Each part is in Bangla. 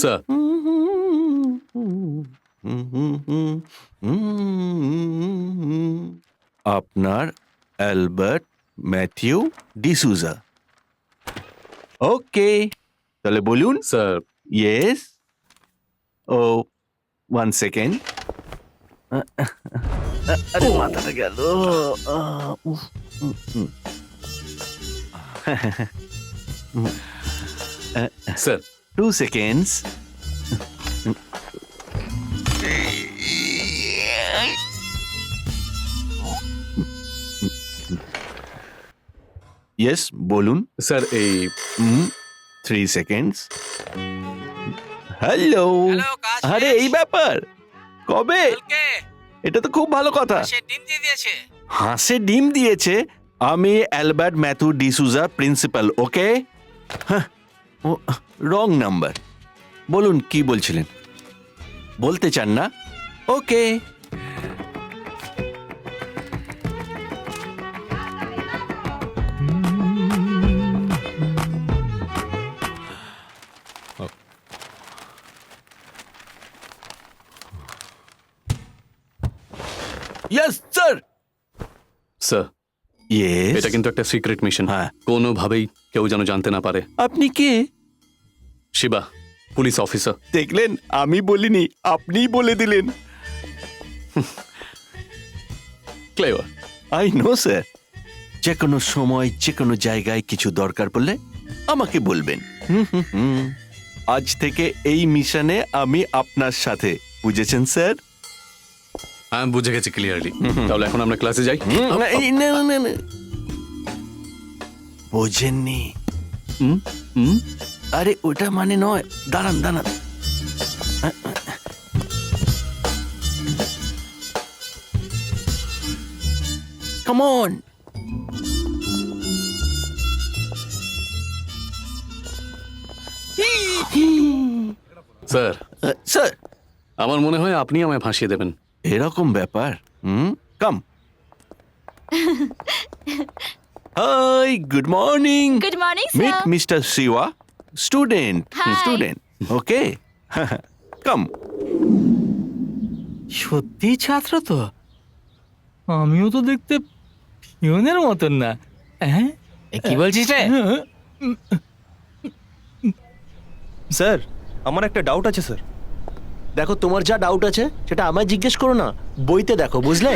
স্যার আপনার অ্যালবার্ট ম্যাথিউ ডিসুজা ওকে তাহলে বলুন স্যার ইয়েস ও ওয়ান সেকেন্ড আরে মাথাটা গেল আহ, উফ, হুম, হুম। স্যার টু সেকেন্ডস ইয়েস বলুন স্যার এই থ্রি সেকেন্ডস হ্যালো হ্যালো কাজ আরে শেষ? এই ব্যাপার কবে কালকে এটা তো খুব ভালো কথা। সে ডিম দিয়ে দিয়েছে। হাঁসে ডিম দিয়েছে। আমি Albert Matthew D'Souza principal okay oh wrong number বলুন কি বলছিলেন বলতে চান না okay yes sir sir yes এটা কিন্তু একটা সিক্রেট মিশন হ্যাঁ। কোনোভাবেই কেউ যেন জানতে না পারে। আপনি কে? শিবা পুলিশ অফিসার দেখলেন আমি বলিনি আপনিই বলে দিলেন। ক্লেভার আই নো স্যার যে কোনো সময় যে কোনো জায়গায় কিছু দরকার পড়লে আমাকে বলবেন। হুম, হুম, হুম। আজ থেকে এই মিশনে আমি আপনার সাথে। বুঝেছেন স্যার হ্যাঁ বুঝে গেছি ক্লিয়ারলি তাহলে এখন আমরা ক্লাসে যাই। না, না, না, না। বোঝেননি। আরে ওটা মানে নয়। দাঁড়ান দাঁড়ান। কামন স্যার স্যার আমার মনে হয় আপনি আমায় ফাঁসিয়ে দেবেন। এরকম ব্যাপার? হুম? Come hi good morning good morning meet sir mister Shiva student Hi. Student okay come সত্যি ছাত্র তো? আমিও তো দেখতে পিয়নের মতন না। হ্যাঁ? কি বলছিস রে? স্যার আমার একটা ডাউট আছে স্যার। দেখো তোমার যা ডাউট আছে সেটা আমায় জিজ্ঞেস করো না বইতে দেখো বুঝলে?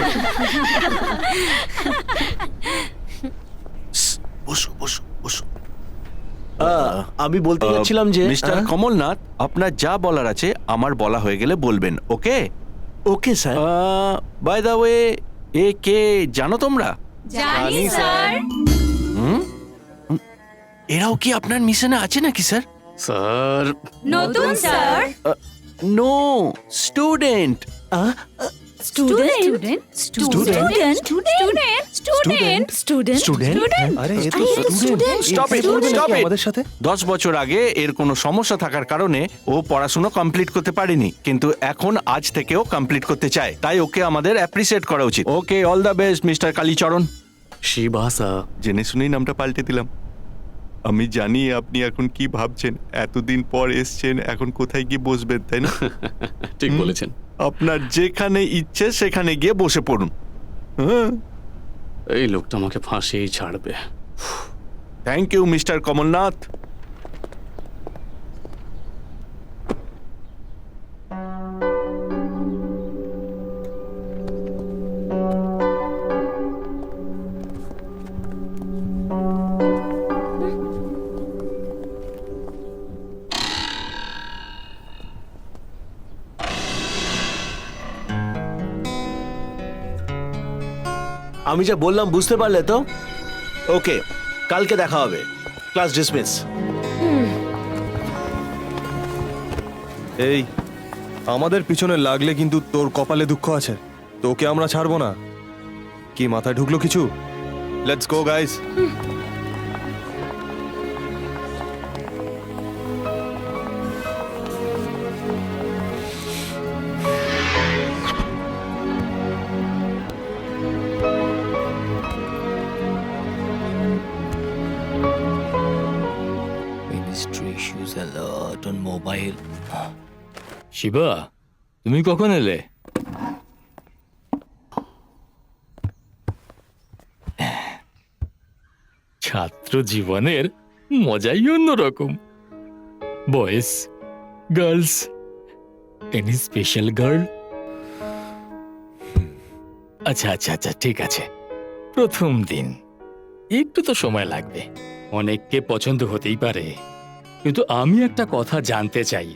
বসো বসো বসো। আহ, আমি বলতে যাচ্ছিলাম যে মিস্টার কমলনাথ আপনার যা বলার আছে আমার বলা হয়ে গেলে বলবেন okay? Okay sir. By the way এ কে জানো তোমরা? জানি স্যার। এরাও কি আপনার মিশনে আছে নাকি স্যার? স্যার। নতুন sir. No student student student আমাদের সাথে দশ বছর আগে এর কোনো সমস্যা থাকার কারণে ও পড়াশোনা কমপ্লিট করতে পারেনি কিন্তু এখন আজ থেকেও কমপ্লিট করতে চায়। তাই ওকে আমাদের অ্যাপ্রিসিয়েট করা উচিত। Okay all the best mister Kalicharan Shiva sir জেনে শুনেই নামটা পাল্টে দিলাম। আমি জানি আপনি এখন কি ভাবছেন এতদিন পর এসছেন এখন কোথায় গিয়ে বসবেন তাই না? ঠিক বলেছেন। আপনার যেখানে ইচ্ছে সেখানে গিয়ে বসে পড়ুন। হ্যাঁ? এই লোকটা আমাকে ফাঁসিয়েই ছাড়বে। Thank you mister Kamal Nath. আমি যা বললাম বুঝতে পারলে তো? ওকে, কালকে দেখা হবে। Class dismiss. এই, আমাদের পিছনে লাগলে কিন্তু তোর কপালে দুঃখ আছে। তোকে আমরা ছাড়বো না। কি, মাথায় ঢুকলো কিছু? লেটস গো গাইস শিবা, তুমি কখন এলে? ছাত্র জীবনের মজাই অন্যরকম। Boys girls, any special girl? আচ্ছা আচ্ছা আচ্ছা ঠিক আছে। প্রথম দিন। একটু তো সময় লাগবে। অনেককে পছন্দ হতেই পারে। কিন্তু আমি একটা কথা জানতে চাই।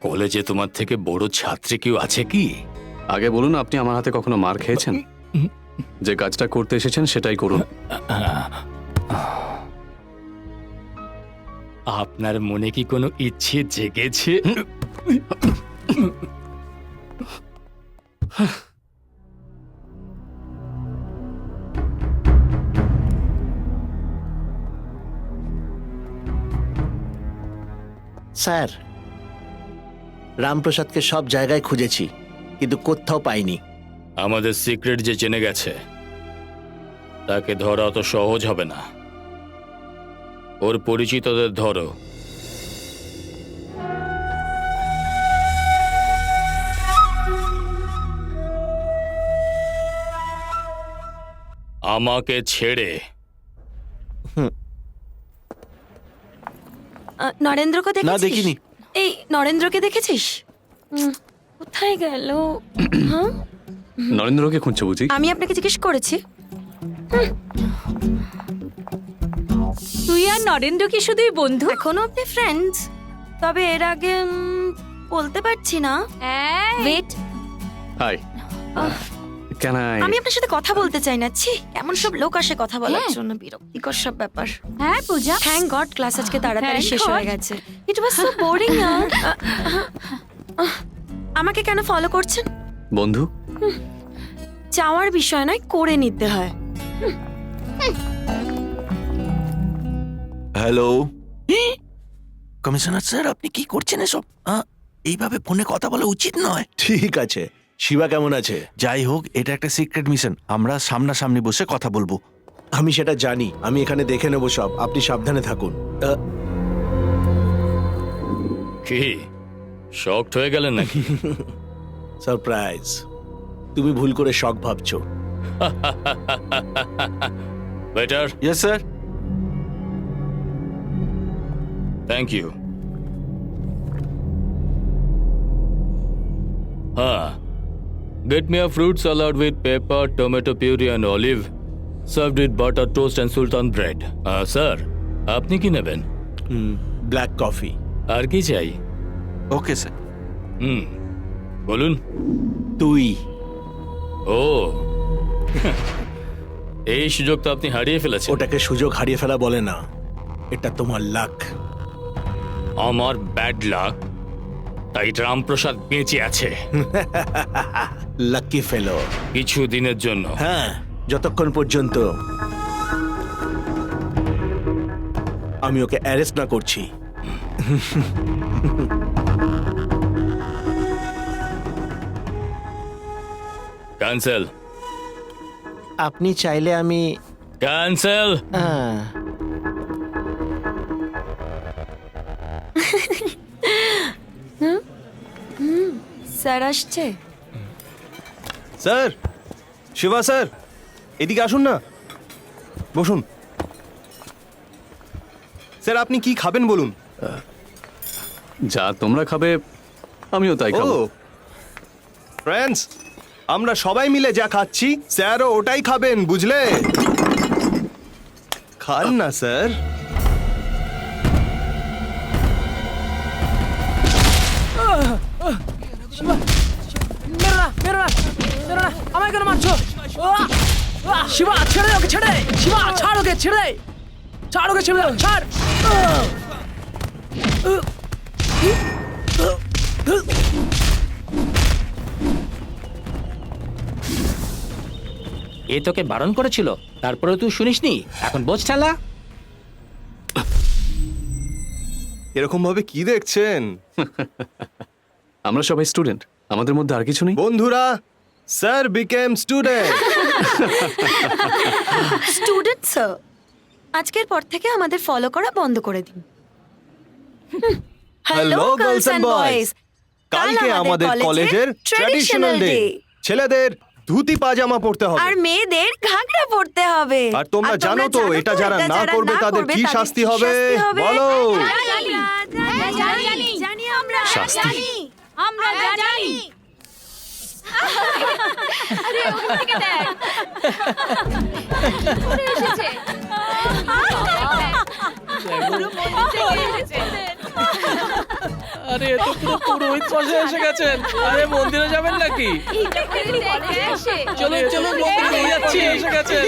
কলেজে তোমার থেকে বড় ছাত্রী কেউ আছে কি? আগে বলুন আপনি আমার হাতে কখনো মার খেয়েছেন? যে কাজটা করতে এসেছেন সেটাই করুন। আপনার মনে কি কোনো ইচ্ছে জেগেছে? স্যার রামপ্রসাদকে সব জায়গায় খুঁজেছি কিন্তু কোথাও পাইনি। আমাদের সিক্রেট যে জেনে গেছে তাকে ধরা অত সহজ হবে না। ওর পরিচিতদের ধরো। আমাকে ছেড়ে। নরেন্দ্রকে না, দেখিনি। এই নরেন্দ্রকে দেখেছিস? উম, কোথায় গেল? হ্যাঁ? নরেন্দ্রকে খুঁজছে বুঝি? আমি আপনাকে জিজ্ঞেস করেছি। হুম। তুই আর নরেন্দ্র কি শুধুই বন্ধু? এখনও আপনি ফ্রেন্ডস তবে এর আগে উম, বলতে পারছি না। ওয়েট হাই কেন আমি আপনার সাথে কথা বলতে চাই না। ছি কেমন সব লোক আসে কথা বলার জন্য বিরক্তিকর সব ব্যাপার। হ্যাঁ পূজা। থ্যাংক গড ক্লাস আজকে তাড়াতাড়ি Thank শেষ হয়ে গেছে। ইট ওয়াজ সো বোরিং আমাকে কেন ফলো করছেন? বন্ধু? চাওয়ার বিষয় নয় করে নিতে হয়। হ্যালো কমিশনার স্যার আপনি কি করছেন এসব? আহ, এইভাবে ফোনে কথা বলা উচিত নয়। ঠিক আছে। শিবা কেমন আছে? যাই হোক এটা একটা সিক্রেট মিশন আমরা সামনাসামনি বসে কথা বলব। আমি সেটা জানি। আমি এখানে দেখে নেব সব। আপনি সাবধানে থাকুন। আহ, কি? শকড হয়ে গেলেন নাকি? সারপ্রাইজ তুমি ভুল করে শখ ভাবছ। Better yes sir thank you হ্যাঁ get me a fruit salad with pepper tomato puree and olive served with butter toast and sultan bread sir আপনি কি নেবেন ব্ল্যাক কফি আর কি চাই ওকে স্যার হুম বলুন তুই ও এই সুযোগ তো আপনি হারিয়ে ফেলেছেন ওটাকে সুযোগ হারিয়ে ফেলা বলে না এটা তোমার লাক আমার ব্যাড লাক তাই রামপ্রসাদ বেঁচে আছে। লাকি ফেলো কিছু দিনের জন্য। হ্যাঁ যতক্ষণ পর্যন্ত আমি ওকে অ্যারেস্ট না করছি। ক্যান্সেল আপনি চাইলে আমি ক্যান্সেল আহ, স্যার আসছে? স্যার শিবা স্যার এদিকে আসুন না। বসুন। স্যার আপনি কি খাবেন বলুন? যা তোমরা খাবে আমিও তাই খাব। ফ্রেন্ডস আমরা সবাই মিলে যা খাচ্ছি স্যারও ওটাই খাবেন বুঝলে? খান না স্যার। মেরো না মেরো না মেরো না আমায় কেন মারছো আহ! আহ! শিবা ছেড়ে ওকে ছেড়ে শিবা ছাড় ওকে ছেড়ে ছাড় ওকে ছেড়ে ছাড় এ তোকে বারণ করেছিল তারপরে তুই শুনিসনি এখন বোঝ ঠেলা এরকম ভাবে কি দেখছেন আমরা সবাই স্টুডেন্ট আমাদের মধ্যে আর কিছু নেই। বন্ধুরা sir became student student sir আজকের পর থেকে আমাদের ফলো করা বন্ধ করে দিন। হ্যালো গার্লস এন্ড বয়েজ কালকে আমাদের কলেজের ট্র্যাডিশনাল ডে ছেলেদের ধুতি পাজামা পরতে হবে। আর মেয়েদের ঘাগরা পড়তে হবে। আর তোমরা জানো তো এটা যারা না করবে তাদের কি শাস্তি হবে? বলো। জানি আমরা? জানি। আরে এ তো পুরো পুরোহিত এসে গেছেন। আরে মন্দিরে যাবেন নাকি? চলুন চলুন মন্দিরে নিয়ে যাচ্ছি এসে গেছেন।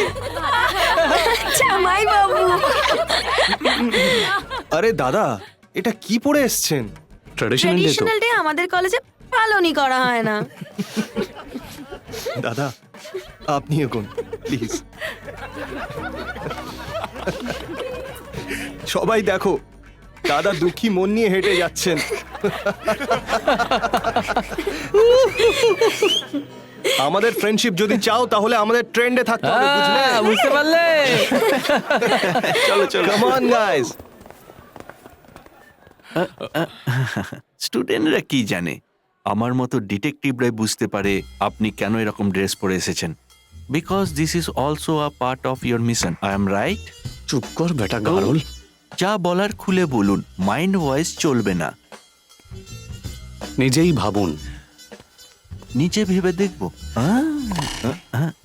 জামাই বাবু আরে দাদা এটা কি পরে এসছেন? ট্র্যাডিশনাল ডে তো। ট্রেডিশনাল ডে আমাদের কলেজে পালনই করা হয় না। দাদা আপনি এগোন প্লিজ সবাই দেখো দাদা দুঃখী মন নিয়ে হেঁটে যাচ্ছেন। আমাদের ফ্রেন্ডশিপ যদি চাও তাহলে আমাদের ট্রেন্ডে থাকতে হবে বুঝলে? হ্যাঁ, বুঝতে পারলে। চলো চলো। কাম অন গাইস স্টুডেন্টরা কি জানে? আমার মতো ডিটেকটিভরাই বুঝতে পারে আপনি কেন এরকম ড্রেস পরে এসেছেন। Because this is also a part of your mission I am right চুপ কর বেটা গারল। যা বলার খুলে বলুন মাইন্ড ভয়েস চলবে না। নিজেই ভাবুন। নিচে ভেবে দেখব।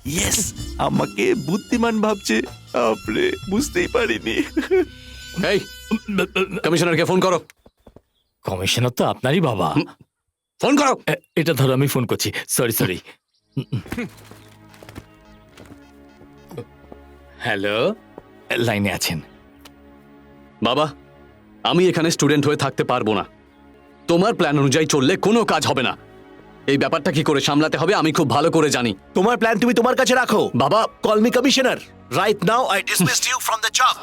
ইয়েস আমাকে বুদ্ধিমান ভাবছে। আপনি বুঝতেই পারিনি। এই কমিশনারকে ফোন করো। কমিশনার তো আপনারই বাবা। ফোন করো। এটা ধরো আমি ফোন করছি। Sorry sorry. হ্যালো? লাইনে আছেন। বাবা আমি এখানে স্টুডেন্ট হয়ে থাকতে পারব না। তোমার প্ল্যান অনুযায়ী চললে কোনো কাজ হবে না। এই ব্যাপারটা কি করে সামলাতে হবে আমি খুব ভালো করে জানি। তোমার প্ল্যান তুমি তোমার কাছে রাখো। বাবা। Call me commissioner right now I dismiss you from the job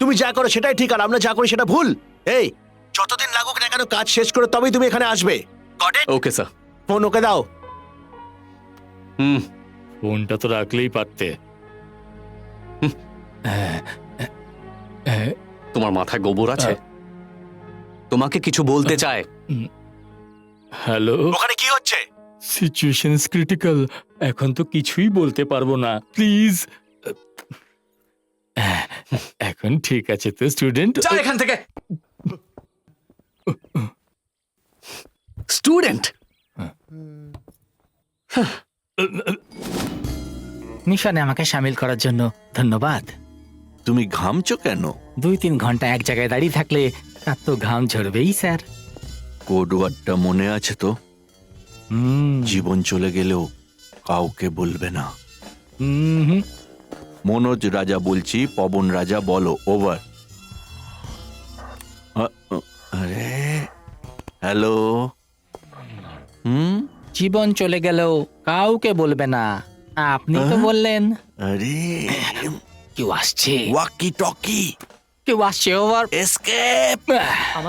তুমি যা করো সেটাই ঠিক আর আমরা যা করি সেটা ভুল। এই যতদিন লাগুক না কেন কাজ শেষ করে তবেই তুমি এখানে আসবে। ওকে স্যার ফোন ওকে দাও। হুম ফোনটা তো রাখলেই পারতে। তোমার মাথায় গোবর আছে? তোমাকে কিছু বলতে চায়? হ্যালো? ওখানে কি হচ্ছে? সিচুয়েশন ক্রিটিক্যাল এখন তো কিছুই বলতে পারব না। প্লিজ এখন ঠিক আছে তো স্টুডেন্ট যা এখান থেকে। স্টুডেন্ট মিশনে আমাকে সামিল করার জন্য ধন্যবাদ। তুমি ঘামছো কেন? দুই তিন ঘণ্টা এক জায়গায় দাঁড়িয়ে থাকলে তার তো ঘাম ঝরবেই স্যার। কোড ওয়ার্ডটা মনে আছে তো? হুম, জীবন চলে গেলেও কাউকে বলবে না। হুম, হুম। মনোজ রাজা বলছি পবন রাজা বলো ওভার। আরে হ্যালো? জীবন চলে গেলেও কাউকে বলবে না। আপনি তো বললেন। আরে। কেউ আসছে। ওয়াকি টকি কেউ আসছে ওভার। এসকেপ